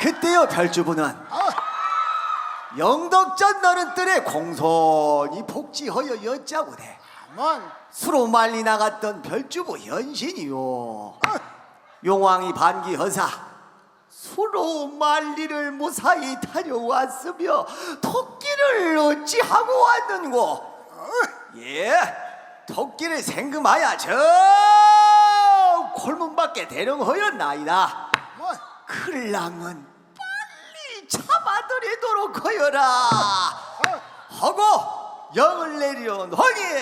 그때요 별주부는. 영덕전 너는 뜰에 공손히 복지허여 여짜고대 뭔 수로 말리 나갔던 별주부 연신이요. 용왕이 반기허사 수로 말리를 무사히 다녀왔으며 토끼를 어찌하고 왔는고? 예 토끼를 생금하야 저 골문 밖에 대령허였나이다 뭔 클랑은 빨리 잡아들이도록 하여라. 하고 영을 내려온 허니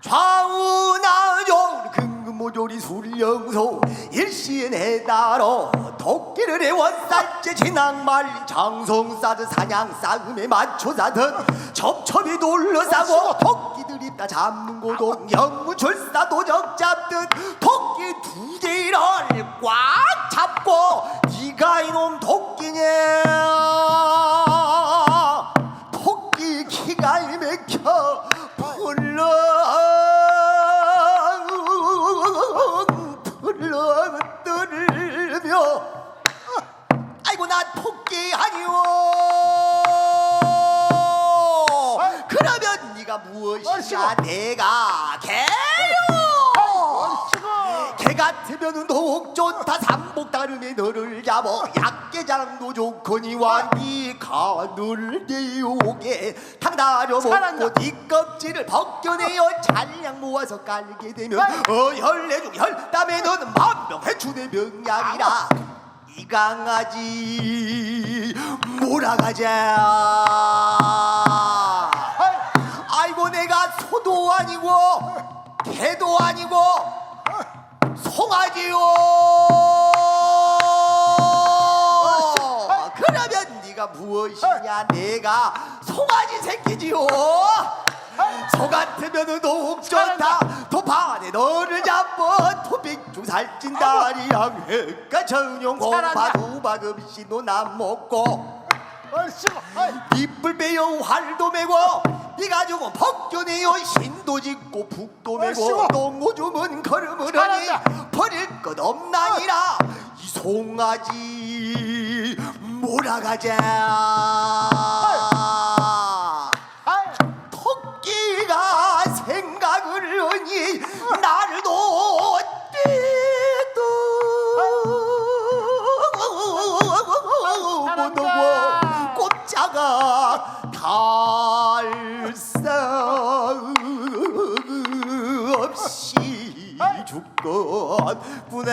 좌우나조 근근모조리 술령소 일시에 따로 토끼를 해원살제 진앙말리 장성 싸듯 사냥 싸움에 맞춰 사듯 첩첩이 둘러싸고 토끼들 입다 잡는 고동 영무출사 도적 잡듯 토끼 두 개를 꽉 펄렁 펄렁 떠들며 아이고 나 토끼 아니오. 그러면 네가 무엇이냐? 내가 개요. 개 같으면 더욱 좋다 삼복 다름에 너를 잡어 약계장도 좋거니와 네 가늘 내오게 당다려 먹고 잘한다. 네 껍질을 벗겨내어 잔량 모아서 깔게 되면 어혈내중 혈담에 너는 만병해주의 병약이라 이 강아지 몰아가자. 아이고 내가 소도 아니고 개도 아니고 송아지요 무엇이냐? 내가 송아지 새끼지요. 소 같으면 좋다. 도판에 너를 잡아 토픽중 살찐다리 양회가 전용 공파 두박음씨 노남 먹고. 이불 빼요 활도 메고 네가 죽은 벗겨내요 신도 짓고 북도 메고. 똥오줌은 걸음을 하니. 버릴 것 없나니라. 이 송아지 몰아가자 토끼가 생각을 하니 나를 놓지도 못하고. 꼼짝아 달상 없이 죽겠구나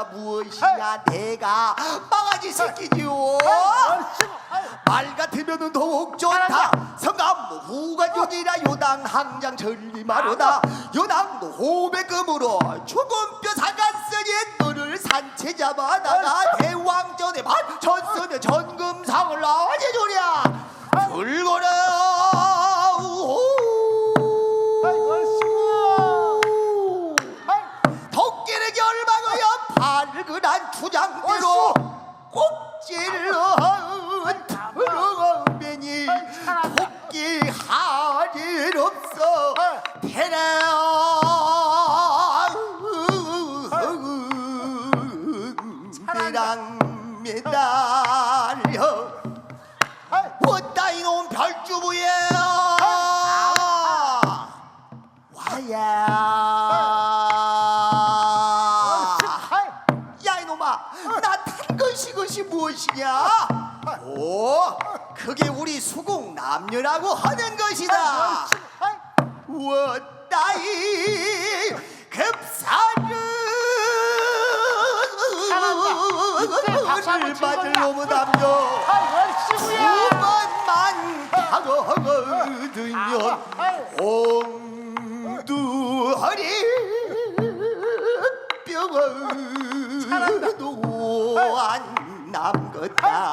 네가 무엇이냐 내가 망아지 새끼지요. 말 같으면 더욱 좋다. 성감무 후관족이라 요당 항장 전리마로다. 요당도 호백금으로 죽은 뼈 사갔으니 너를 산채 잡아다가 대왕 투장대로 꼭지를 들어가매니 토끼 할일 없어 대랑 매달려 왔다 이놈 별주부야 와야 무엇이냐? 오 그게 우리 수궁 남녀라고 하는 것이다. 박수 급사를 받을. 놈의 남녀. 얼씨구야 두번만 다가거든요 안 남겼다